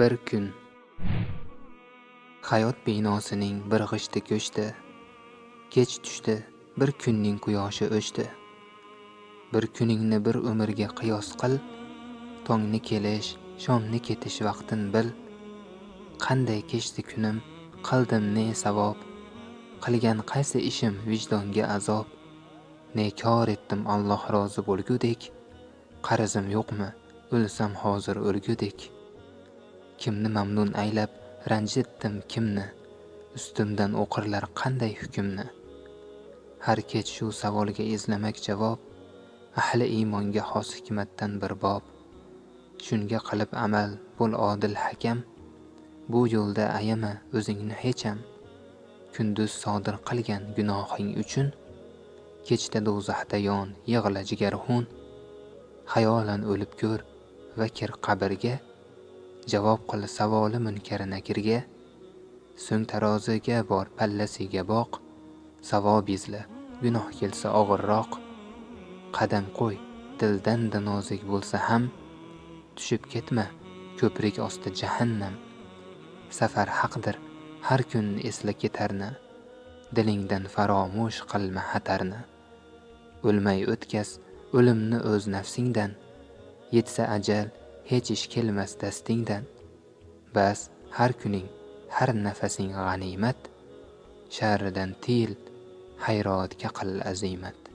Bir kun hayot binosining bir g'ishti ko'chdi kech tushdi bir kunning quyoshi o'chdi. Bir kuningni bir umrga qiyos qil tongni kelish shomni ketish vaqtin bil. Qanday kechdi kunim qildim ne savob qilgan qaysi ishim vijdonga azob. Ne kor etdim Alloh rozi bo'lgudek qarzim yo'qmi o'lsam hozir o'lgudek. Kimni mamnun aylab ranjitdim kimni? Ustimdan o'qirlar qanday hukmni? Har kech shu savolga izlamak javob ahli iymonga xos hikmatdan bir bob. Shunga qilib amal bo'l odil hakam bu yo'lda ayama o'zingni hecham. Kunduz sodir qilgan gunohing uchun kechda do'zaxda yon yig'la jigarxun. Xayolan o'lib ko'r va kir qabrga javob qil savoli munkar nakirga so'ng taroziga bor pallasiga boq savob izla gunoh kelsa og'irroq qadam qo'y dildan-da nozik bo'lsa ham tushib ketma ko'prik osti jahannam safar haqdir har kun esla ketarni dilingdan faromush qilma xatarni o'lmay o'tkaz o'limni o'z nafsingdan yetsa ajal hech ish kelmas dastingdan. Bas har kuning har nafasing g'animat. Sharidan tiyil hayratga qil azimat.